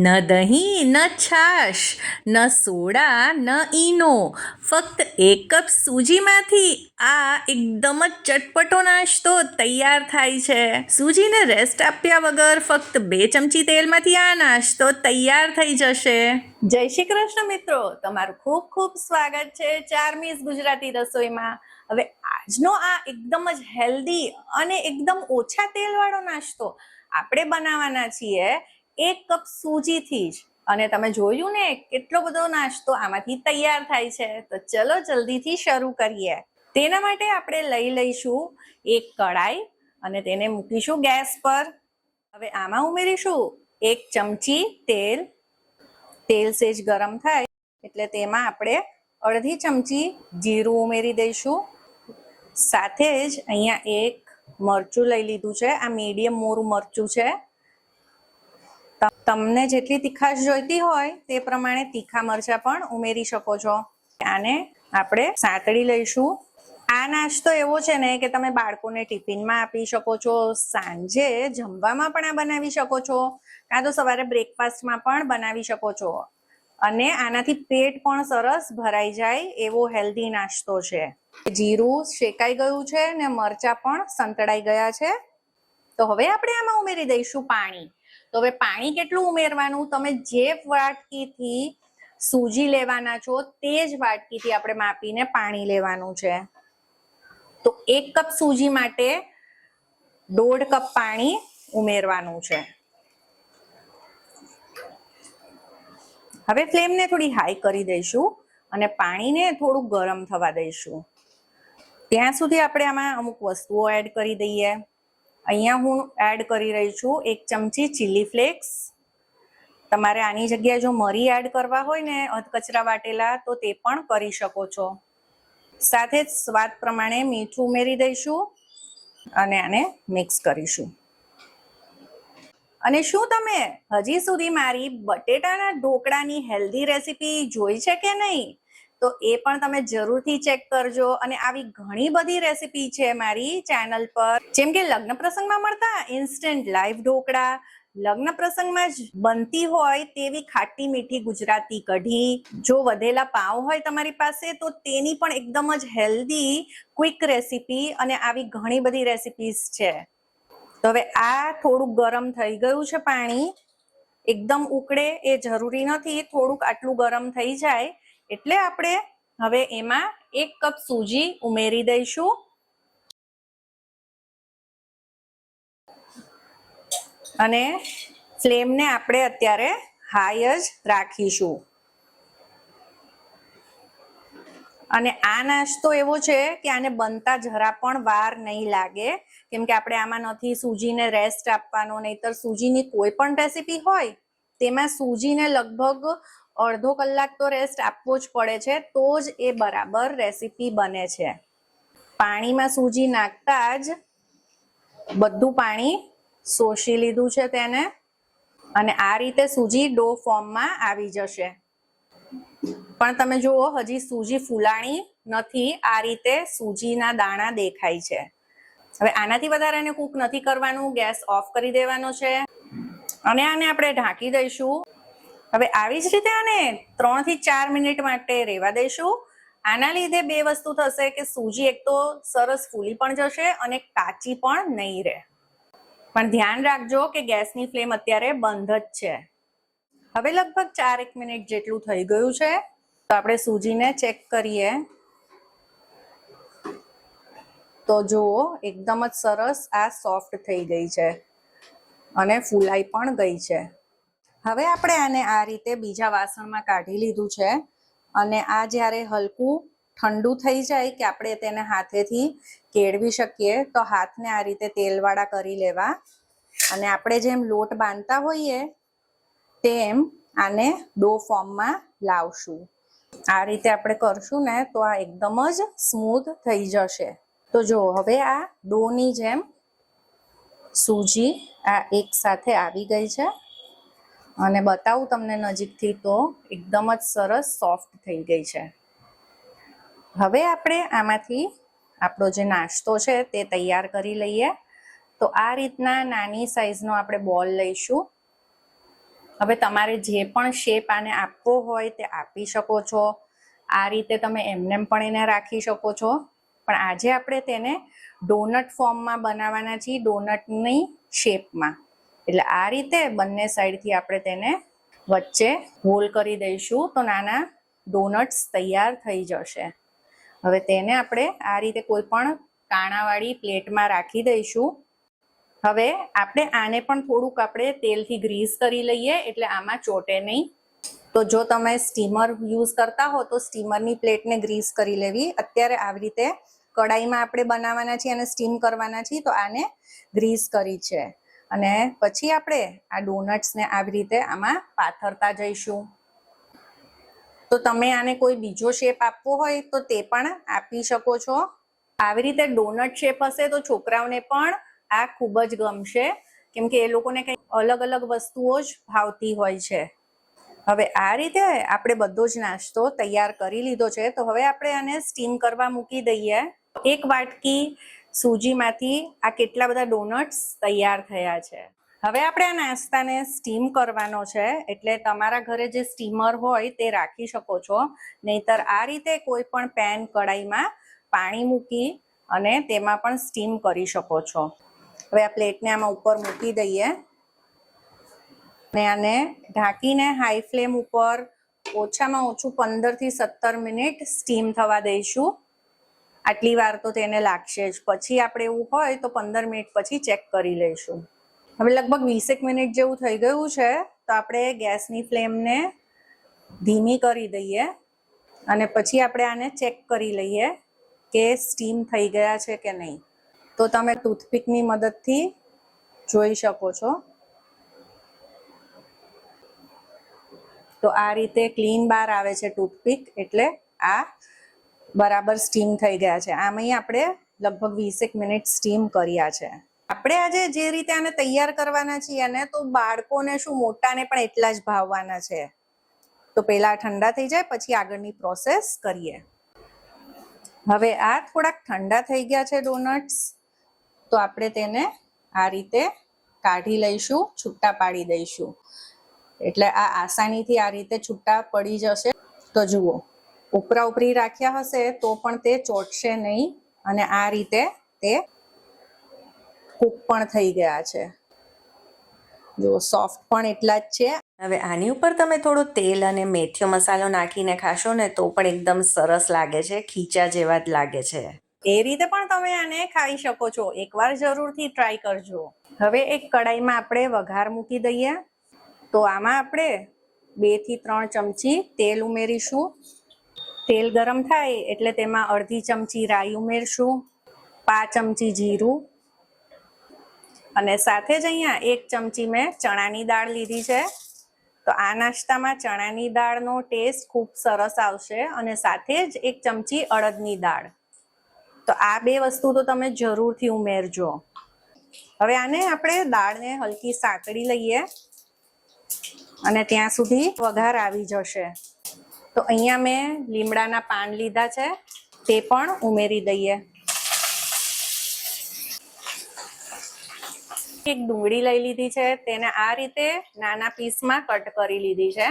ન દહીં, ન છાશ, ન સોડા, ન ઈનો. ફક્ત એક કપ સૂજીમાંથી આ એકદમ જ ચટપટો નાસ્તો તૈયાર થાય છે. સૂજીને રેસ્ટ આપ્યા વગર ફક્ત બે ચમચી તેલમાંથી આ નાસ્તો તૈયાર થઈ જશે. જય શ્રી કૃષ્ણ મિત્રો. તમારું ખૂબ ખૂબ સ્વાગત છે ચારમીઝ ગુજરાતી રસોઈમાં. હવે આજનો આ એકદમ જ હેલ્ધી અને એકદમ ઓછા તેલવાળો નાસ્તો આપણે બનાવવાના છીએ. એક કપ સૂજીથી જ. અને તમે જોયું ને, કેટલો બધો નાસ્તો આમાંથી તૈયાર થાય છે. તો ચલો જલ્દીથી શરૂ કરીએ. તેના માટે આપણે લઈ લઈશું એક કડાઈ અને તેને મૂકીશું ગેસ પર. હવે આમાં ઉમેરીશું એક ચમચી તેલ. તેલ સેજ ગરમ થાય એટલે તેમાં આપણે અડધી ચમચી જીરું ઉમેરી દઈશું. સાથે જ અહીંયા એક મરચું લઈ લીધું છે. આ મીડિયમ મોરું મરચું છે. તમને જેટલી તીખાશ જોઈતી હોય તે પ્રમાણે તીખા મરચાં પણ ઉમેરી શકો છો. આને આપણે સાંતળી લઈશું. આ નાસ્તો એવો છે ને કે તમે બાળકોને ટિફિનમાં આપી શકો છો, સાંજે જમવામાં પણ આ બનાવી શકો છો, કાં તો સવારે બ્રેકફાસ્ટમાં પણ બનાવી શકો છો. અને આનાથી પેટ પણ સરસ ભરાઈ જાય એવો હેલ્ધી નાસ્તો છે. જીરું શેકાઈ ગયું છે ને મરચાં પણ સંતળાઈ ગયા છે. તો હવે આપણે આમાં ઉમેરી દઈશું પાણી. તો હવે પાણી કેટલું ઉમેરવાનું? તમે જે વાટકીથી સૂજી લેવાના છો, તે જ વાટકીથી આપણે માપીને પાણી લેવાનું છે. તો એક કપ સૂજી માટે દોઢ કપ પાણી ઉમેરવાનું છે. હવે ફ્લેમને થોડી હાઈ કરી દઈશું અને પાણીને થોડું ગરમ થવા દઈશું. ત્યાં સુધી આપણે આમાં અમુક વસ્તુઓ એડ કરી દઈએ. અહીંયા હું એડ કરી રહી છું એક ચમચી ચીલી ફ્લેક્સ તમારે આની જગ્યાએ જો મરી એડ કરવા હોય ને અધકચરા વાટેલા, તો તે પણ કરી શકો છો. સાથે જ સ્વાદ પ્રમાણે મીઠું ઉમેરી દઈશું અને આને મિક્સ કરીશું. અને શું તમે હજી સુધી મારી બટેટાના ઢોકળાની હેલ્ધી રેસીપી જોઈ છે કે નહીં? તો એ પણ તમે જરૂરથી ચેક કરજો. અને આવી ઘણી બધી રેસીપી છે મારી ચેનલ પર. જેમ કે લગ્ન પ્રસંગમાં મળતા ઇન્સ્ટન્ટ લાઈવ ઢોકળા, લગ્ન પ્રસંગમાં જ બનતી હોય તેવી ખાટી મીઠી ગુજરાતી કઢી. જો વધેલા પાવ હોય તમારી પાસે, તો તેની પણ એકદમ જ હેલ્ધી ક્વિક રેસીપી અને આવી ઘણી બધી રેસીપીસ છે. તો હવે આ થોડુંક ગરમ થઈ ગયું છે પાણી. એકદમ ઉકળે એ જરૂરી નથી, થોડુંક આટલું ગરમ થઈ જાય. એટલે આપણે હવે એમાં એક કપ સૂજી ઉમેરી દઈશું. અને ફ્લેમને આપણે અત્યારે હાઈ જ રાખીશું. અને આ નાસ્તો એવો છે કે આને બનતા જરા પણ વાર નહીં લાગે. કેમ કે આપણે આમાં નથી સૂજીને રેસ્ટ આપવાનો, નહીતર સૂજીની કોઈ પણ રેસીપી હોય, તેમાં સૂજીને લગભગ અડધો કલાક તો રેસ્ટ આપવો જ પડે છે, તો જ એ બરાબર રેસીપી બને છે. પાણીમાં સૂજી નાખતા જ બધું પાણી શોષી લીધું છે તેને અને આ રીતે સૂજી ડો ફોર્મમાં આવી જશે. પણ તમે જુઓ, હજી સૂજી ફૂલાણી નથી, આ રીતે સૂજીના દાણા દેખાય છે. હવે આનાથી વધારે એને કૂક નથી કરવાનું, ગેસ ઓફ કરી દેવાનો છે. અને આને આપણે ઢાંકી દઈશું. હવે આવી જ રીતે આને ત્રણથી ચાર મિનિટ માટે રહેવા દઈશું આના લીધે બે વસ્તુ થશે કે સૂજી એક તો સરસ ફૂલી પણ જશે અને કાચી પણ નહીં રહે. પણ ધ્યાન રાખજો કે ગેસની ફ્લેમ અત્યારે બંધ જ છે. હવે લગભગ ચાર એક મિનિટ જેટલું થઈ ગયું છે. તો આપણે સૂજીને ચેક કરીએ. તો જુઓ, એકદમ જ સરસ આ સોફ્ટ થઈ ગઈ છે અને ફૂલાઈ પણ ગઈ છે. હવે આપણે આને આ રીતે બીજા વાસણમાં કાઢી લીધું છે. અને આ જ્યારે હલકું ઠંડુ થઈ જાય કે આપણે તેને હાથેથી કેળવી શકીએ, તો હાથને આ રીતે તેલવાળા કરી લેવા. અને આપણે જેમ લોટ બાંધતા હોઈએ, તેમ આને ડો ફોર્મમાં લાવશું. આ રીતે આપણે કરશું ને, તો આ એકદમ જ સ્મૂથ થઈ જશે. તો જો, હવે આ ડોની જેમ સૂજી આ એક સાથે આવી ગઈ છે. અને બતાવું તમને નજીકથી તો એકદમ જ સરસ સોફ્ટ થઈ ગઈ છે. હવે આપણે આમાંથી આપણો જે નાસ્તો છે તે તૈયાર કરી લઈએ. તો આ રીતના નાની સાઈઝનો આપણે બોલ લઈશું. હવે તમારે જે પણ શેપ આને આપવો હોય તે આપી શકો છો. આ રીતે તમે એમનેમ પણ એને રાખી શકો છો. પણ આજે આપણે તેને ડોનટ ફોર્મમાં બનાવવાના છીએ ડોનટની શેપમાં એટલે આ રીતે બંને સાઈડથી આપણે તેને વચ્ચે હોલ કરી દઈશું તો નાના ડોનટ્સ તૈયાર થઈ જશે. હવે તેને આપણે આ રીતે કોઈ પણ કાણાવાળી પ્લેટમાં રાખી દઈશું. હવે આપણે આને પણ થોડુંક આપણે તેલથી ગ્રીસ કરી લઈએ, એટલે આમાં ચોટે નહીં. તો જો તમે સ્ટીમર યુઝ કરતા હો તો સ્ટીમરની પ્લેટને ગ્રીસ કરી લેવી. અત્યારે આવી રીતે કડાઈમાં આપણે બનાવવાના છીએ અને સ્ટીમ કરવાના છીએ તો આને ગ્રીસ કરી છે. અને પછી આપણે આ ડોનટ્સને આવી રીતે આમાં પાથરતા જઈશું. તો તમે આને કોઈ બીજો શેપ આપવો હોય તો તે પણ આપી શકો છો. આવી રીતે ડોનટ શેપ હશે તો છોકરાઓને પણ આ ખૂબ જ ગમશે. કેમ કે એ લોકોને કંઈક અલગ અલગ વસ્તુઓ જ ભાવતી હોય છે. હવે આ રીતે આપણે બધો જ નાસ્તો તૈયાર કરી લીધો છે. તો હવે આપણે આને સ્ટીમ કરવા મૂકી દઈએ. એક વાટકી સૂજીમાંથી આ કેટલા બધા ડોનટ્સ તૈયાર થયા છે. હવે આપણે આ નાસ્તાને સ્ટીમ કરવાનો છે, એટલે તમારા ઘરે જે સ્ટીમર હોય તે રાખી શકો છો. નહીતર આ રીતે કોઈ પણ પેન કડાઈમાં પાણી મૂકી અને તેમાં પણ સ્ટીમ કરી શકો છો. હવે આ પ્લેટને આમાં ઉપર મૂકી દઈએ. ને આને ઢાંકીને હાઈ ફ્લેમ ઉપર ઓછામાં ઓછું પંદરથી સત્તર મિનિટ સ્ટીમ થવા દઈશું. આટલી વાર તો તેને લાગશે જ. પછી આપણે એવું હોય તો પંદર મિનિટ પછી ચેક કરી લઈશું. હવે લગભગ વીસેક મિનિટ જેવું થઈ ગયું છે, તો આપણે ગેસની ફ્લેમને ધીમી કરી દઈએ અને પછી આપણે આને ચેક કરી લઈએ કે સ્ટીમ થઈ ગયા છે કે નહીં. તો તમે ટૂથપીકની મદદથી જોઈ શકો છો. તો આ રીતે ક્લીન બાર આવે છે ટૂથપીક, એટલે આ બરાબર સ્ટીમ થઈ ગયા છે. આમાં આપણે લગભગ વીસેક મિનિટ સ્ટીમ કર્યા છે. આપણે આજે જે રીતે આને તૈયાર કરવાના છીએ ને તો બાળકોને શું મોટાને પણ એટલા જ ભાવવાના છે. તો પહેલા ઠંડા થઈ જાય, પછી આગળની પ્રોસેસ કરીએ. હવે આ થોડાક ઠંડા થઈ ગયા છે ડોનટ્સ તો આપણે તેને આ રીતે કાઢી લઈશું, છૂટા પાડી દઈશું. એટલે આ આસાનીથી આ રીતે છૂટા પડી જશે. તો જુઓ. ઉપરા ઉપરી રાખ્યા હશે તો પણ તે ચોટશે નહીં અને આ રીતે તે કૂક પણ થઈ ગયા છે. જો સોફ્ટ પણ એટલા જ છે. હવે આની ઉપર તમે થોડો તેલ અને મેથીયો મસાલો નાખીને ખાશો ને તો પણ એકદમ સરસ લાગે છે, ખીચા જેવા જ લાગે છે. એ રીતે પણ તમે આને ખાઈ શકો છો. એકવાર જરૂરથી ટ્રાય કરજો. હવે એક કડાઈમાં આપણે વઘાર મૂકી દઈએ. તો આમાં આપણે બેથી ત્રણ ચમચી તેલ ઉમેરીશું. તેલ ગરમ થાય એટલે તેમાં અડધી ચમચી રાઈ ઉમેરશું, પાંચ ચમચી જીરું અને સાથે જ અહીંયા એક ચમચી મેં ચણાની દાળ લીધી છે. તો આ નાસ્તામાં ચણાની દાળનો ટેસ્ટ ખૂબ સરસ આવશે અને સાથે જ એક ચમચી અડદની દાળ. તો આ બે વસ્તુ તો તમે જરૂરથી ઉમેરજો. હવે આને આપણે દાળને હલકી સાંકળી લઈએ અને ત્યાં સુધી વઘાર આવી જશે. તો અહીંયા મેં લીમડાના પાન લીધા છે, તે પણ ઉમેરી દઈએ. એક ડુંગળી લઈ લીધી છે, તેને આ રીતે નાના પીસમાં કટ કરી લીધી છે.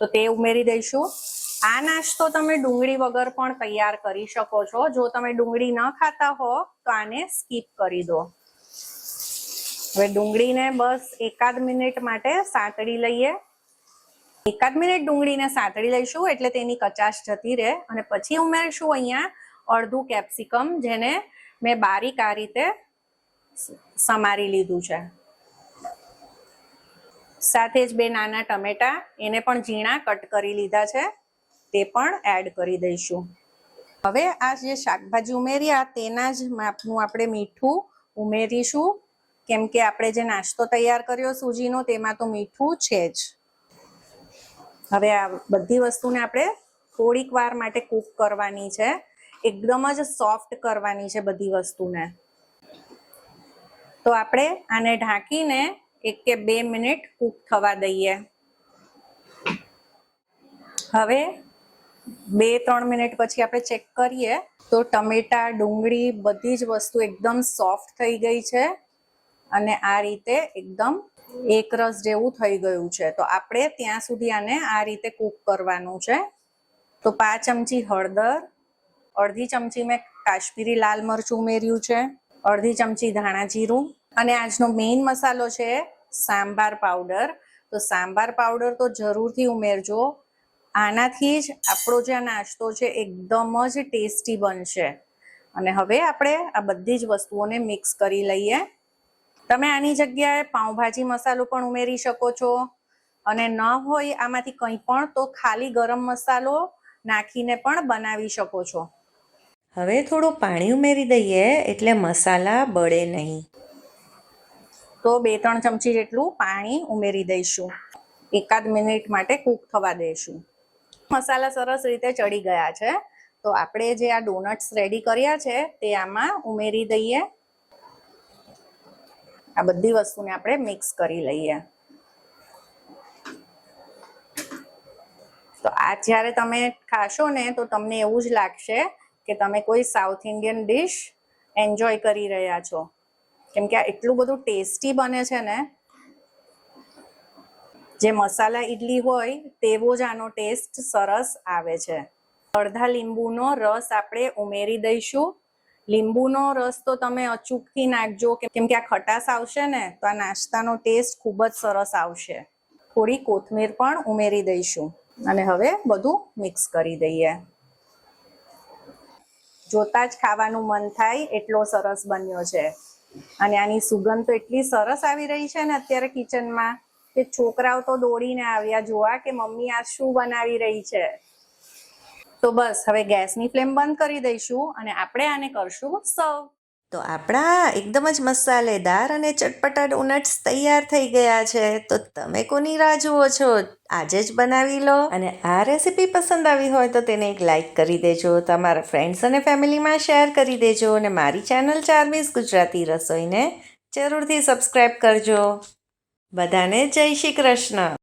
તો તે ઉમેરી દઈશું. આ નાસ્તો તમે ડુંગળી વગર પણ તૈયાર કરી શકો છો. જો તમે ડુંગળી ન ખાતા હો, તો આને સ્કીપ કરી દો. હવે ડુંગળીને બસ એકાદ મિનિટ માટે સાંતળી લઈએ. એકાદ મિનિટ ડુંગળીને સાંતળી લઈશું એટલે તેની કચાશ જતી રહે. અને પછી ઉમેરશું અહીંયા અડધું કેપ્સિકમ, જેને મેં બારીક આ રીતે સમારી લીધું છે. સાથે જ બે નાના ટમેટા, એને પણ ઝીણા કટ કરી લીધા છે. તે પણ એડ કરી દઈશું. હવે આ જે શાકભાજી ઉમેર્યા તેના જ માપનું આપણે મીઠું ઉમેરીશું. કેમ કે આપણે જે નાસ્તો તૈયાર કર્યો સૂજીનો, તેમાં તો મીઠું છે જ. હવે આ બધી વસ્તુને આપણે થોડીક વાર માટે કૂક કરવાની છે. એકદમ જ સોફ્ટ કરવાની છે બધી વસ્તુને. તો આપણે આને ઢાંકીને એક કે બે મિનિટ કૂક થવા દઈએ. હવે બે ત્રણ મિનિટ પછી આપણે ચેક કરીએ તો ટમેટા, ડુંગળી બધી જ વસ્તુ એકદમ સોફ્ટ થઈ ગઈ છે. અને આ રીતે એકદમ એક રસ જેવું થઈ ગયું છે. તો આપણે ત્યાં સુધી આને આ રીતે કૂક કરવાનું છે. તો પાંચ ચમચી હળદર, અડધી ચમચી મેં કાશ્મીરી લાલ મરચું ઉમેર્યું છે, અડધી ચમચી ધાણા જીરું અને આજનો મેઇન મસાલો છે સાંભાર પાવડર. તો સાંભાર પાવડર તો જરૂરથી ઉમેરજો. આનાથી જ આપણો જે આ નાસ્તો છે એકદમ જ ટેસ્ટી બનશે. અને હવે આપણે આ બધી જ વસ્તુઓને મિક્સ કરી લઈએ. તમે આની જગ્યાએ પાઉંભાજી મસાલો પણ ઉમેરી શકો છો. અને ન હોય આમાંથી કંઈ પણ, તો ખાલી ગરમ મસાલો નાખીને પણ બનાવી શકો છો. હવે થોડું પાણી ઉમેરી દઈએ, એટલે મસાલા બળે નહીં. તો બે ત્રણ ચમચી જેટલું પાણી ઉમેરી દઈશું. એકાદ મિનિટ માટે કૂક થવા દઈશું. મસાલા સરસ રીતે ચડી ગયા છે. તો આપણે જે આ ડોનટ્સ રેડી કર્યા છે, તે આમાં ઉમેરી દઈએ. આ બધી વસ્તુને આપણે મિક્સ કરી લઈએ. તો આ જ્યારે તમે ખાશો ને, તો તમને એવું જ લાગશે કે તમે કોઈ સાઉથ ઇન્ડિયન ડિશ એન્જોય કરી રહ્યા છો. કેમ કે આ એટલું બધું ટેસ્ટી બને છે ને, જે મસાલા ઈડલી હોય, તેવો જ આનો ટેસ્ટ સરસ આવે છે. અડધા લીંબુનો રસ આપણે ઉમેરી દઈશું. લીંબુનો રસ તો તમે અચૂકથી નાખજો. કેમ કે આ ખટાશ આવશે ને, તો આ નાસ્તાનો ટેસ્ટ ખૂબ જ સરસ આવશે. થોડી કોથમીર પણ ઉમેરી દઈશું. અને હવે બધું મિક્સ કરી દઈએ. જોતા જ ખાવાનું મન થાય એટલો સરસ બન્યો છે. અને આની સુગંધ તો એટલી સરસ આવી રહી છે ને અત્યારે કિચનમાં કે છોકરાઓ તો દોડીને આવ્યા, જોવા કે મમ્મી આ શું બનાવી રહી છે? તો બસ, હવે ગેસની ફ્લેમ બંધ કરી દઈશું અને આપણે આને કરશું સર્વ. તો આપણા એકદમ જ મસાલેદાર અને ચટપટા ડોનટ્સ તૈયાર થઈ ગયા છે. તો તમે કોની રાહ જુઓ છો? આજે જ બનાવી લો. અને આ રેસીપી પસંદ આવી હોય તો તેને એક લાઈક કરી દેજો. તમારા ફ્રેન્ડ્સ અને ફેમિલીમાં શેર કરી દેજો. અને મારી ચેનલ ચાર્મીસ ગુજરાતી રસોઈને જરૂરથી સબસ્ક્રાઈબ કરજો. બધાને જય શ્રી કૃષ્ણ.